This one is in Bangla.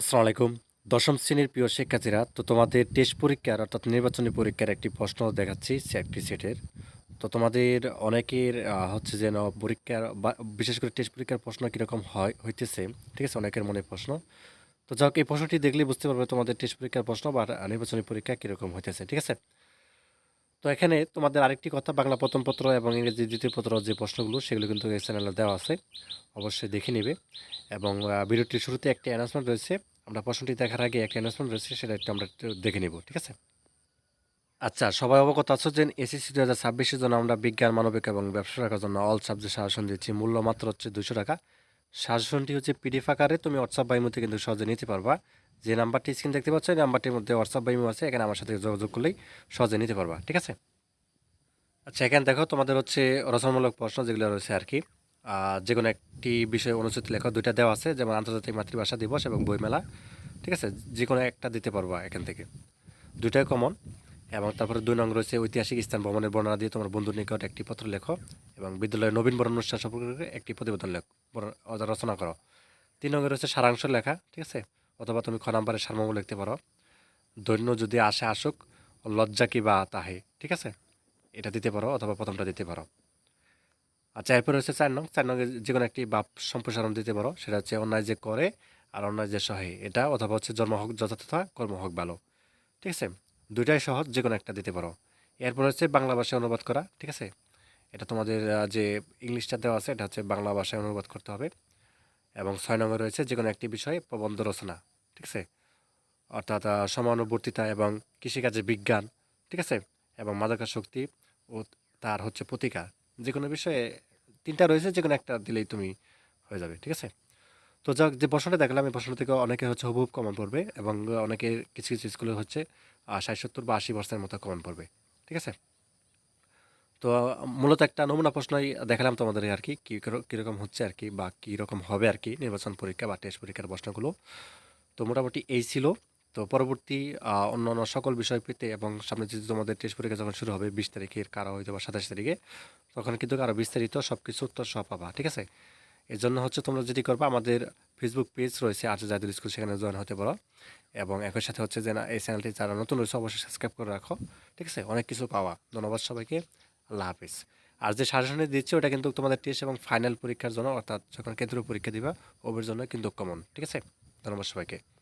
আসসালামু আলাইকুম। দশম শ্রেণির প্রিয় শিক্ষার্থীরা, তো তোমাদের টেস্ট পরীক্ষার অর্থাৎ নির্বাচনী পরীক্ষার একটি প্রশ্ন দেখাচ্ছি একটি সেটের। তো তোমাদের অনেকের হচ্ছে যেন পরীক্ষার বিশেষ করে টেস্ট পরীক্ষার প্রশ্ন কীরকম হয়, হইতেছে, ঠিক আছে? অনেকের মনে প্রশ্ন। তো যাক এই প্রশ্নটি দেখলে বুঝতে পারবে তোমাদের টেস্ট পরীক্ষার প্রশ্ন বা নির্বাচনী পরীক্ষা কীরকম হইতেছে, ঠিক আছে? তো এখানে তোমাদের আরেকটি কথা, বাংলা প্রথম পত্র এবং ইংরেজি দ্বিতীয় পত্র যে প্রশ্নগুলো, সেগুলো কিন্তু এই চ্যানেলে দেওয়া আছে। অবশ্যই দেখে নেবে। এবং ভিডিওটির শুরুতে একটি অ্যানাউন্সমেন্ট রয়েছে। আমরা প্রশ্নটি দেখার আগে একটি অ্যানাউন্সমেন্ট রয়েছে, সেটা একটু আমরা দেখে নিব, ঠিক আছে? আচ্ছা সবাই অবগত আছো যে এসএসসি দু হাজার ছাব্বিশের জন্য আমরা বিজ্ঞান, মানবিক এবং ব্যবসা রাখার জন্য অল সাবজেক্ট সাজেশন দিচ্ছি মূল্য মাত্র হচ্ছে দুশো টাকা। সাজেশনটি হচ্ছে পিডিএফ আকারে। তুমি হোয়াটসঅ্যাপ বাইমতে কিন্তু সহজে নিতে পারবা। যে নাম্বারটি স্ক্রিন দেখতে পাচ্ছ, এই নাম্বারটির মধ্যে হোয়াটসঅ্যাপ বাইমো আছে, এখানে আমার সাথে যোগাযোগ করলেই সহজে নিতে পারবা, ঠিক আছে? আচ্ছা এখানে দেখো তোমাদের হচ্ছে রচনামূলক প্রশ্ন যেগুলো রয়েছে আর কি। যে কোনো একটি বিষয়ে অনুচিত লেখা, দুইটা দেওয়া আছে, যেমন আন্তর্জাতিক মাতৃভাষা দিবস এবং বইমেলা, ঠিক আছে? যে কোনো একটা দিতে পারবা এখান থেকে। দুইটাই কমন এবং তারপরে দুই নং রয়েছে ঐতিহাসিক স্থান ভ্রমণের বর্ণনা দিয়ে তোমার বন্ধুর নিকট একটি পত্র লেখো, এবং বিদ্যালয়ের নবীন বরণ অনুষ্ঠান সম্পর্কে একটি প্রতিবেদন লেখ রচনা করো। তিন নঙ্গে রয়েছে সারাংশ লেখা, ঠিক আছে? অথবা তুমি খ নাম্বারে সারমর্ম লিখতে পারো। দৈন্য যদি আসে, আসুক, লজ্জা কি বা তাহে, ঠিক আছে? এটা দিতে পারো অথবা প্রথমটা দিতে পারো। আচ্ছা এরপর হচ্ছে চার নং। চার নঙ্গে যে কোনো একটি বাপ সম্প্রসারণ দিতে পারো। সেটা হচ্ছে অন্যায় যে করে আর অন্যায় যে সহে। এটা অথবা হচ্ছে জন্ম হোক যথাযথ কর্ম হোক, ভালো। ঠিক আছে? দুইটাই সহজ যে কোনো একটা দিতে পারো। এরপর হচ্ছে বাংলা ভাষায় অনুবাদ করা, ঠিক আছে? এটা তোমাদের যে ইংলিশটা দেওয়া আছে, এটা হচ্ছে বাংলা ভাষায় অনুবাদ করতে হবে। এবং ছয় নম্বর রয়েছে যে কোনো একটি বিষয়ে প্রবন্ধ রচনা, ঠিক আছে? অর্থাৎ সমানুবর্তিতা এবং কৃষিকাজে বিজ্ঞান, ঠিক আছে? এবং মাদকা শক্তি ও তার হচ্ছে প্রতিকার। যে কোনো বিষয়ে তিনটা রয়েছে যে কোনো একটা দিলেই তুমি হয়ে যাবে, ঠিক আছে? তো যাক, যে প্রশ্নটা দেখলাম, এই প্রশ্ন থেকে অনেকে হচ্ছে হুবহুব কমন পড়বে এবং অনেকে কিছু কিছু স্কুলে হচ্ছে ষাট, সত্তর বা আশি পার্সেন্টের মতো কমন পড়বে, ঠিক আছে? তো মূলত একটা নমুনা প্রশ্নই দেখালাম তোমাদের আর কি কীরকম হচ্ছে আর কি বা কীরকম হবে আর কি নির্বাচন পরীক্ষা বা টেস্ট পরীক্ষার প্রশ্নগুলো। তো মোটামুটি এই ছিল। তো পরবর্তী অন্য অন্য সকল বিষয় পেতে এবং সামনে যদি তোমাদের টেস্ট পরীক্ষা যখন শুরু হবে বিশ তারিখের কারও হয়তো বা সাতাশ তারিখে, তখন কিন্তু আরও বিস্তারিত সব কিছু উত্তর সহ পাবা, ঠিক আছে? এর জন্য হচ্ছে তোমরা যেটি করবা, আমাদের ফেসবুক পেজ রয়েছে আর্য জাতীয় স্কুল, সেখানে জয়েন হতে পারো। এবং একই সাথে হচ্ছে যে না, এই চ্যানেলটি যারা নতুন রয়েছে, অবশ্যই সাবস্ক্রাইব করে রাখো, ঠিক আছে? অনেক কিছু পাওয়া। ধন্যবাদ সবাইকে। আল্লাহ হাফিজ। আর যে সাজেশনে দিচ্ছি, ওটা কিন্তু তোমাদের টেস্ট এবং ফাইনাল পরীক্ষার জন্য, অর্থাৎ যখন কেন্দ্রীয় পরীক্ষা দিবা ওবের জন্য কিন্তু কমন ঠিক আছে? ধন্যবাদ সবাইকে।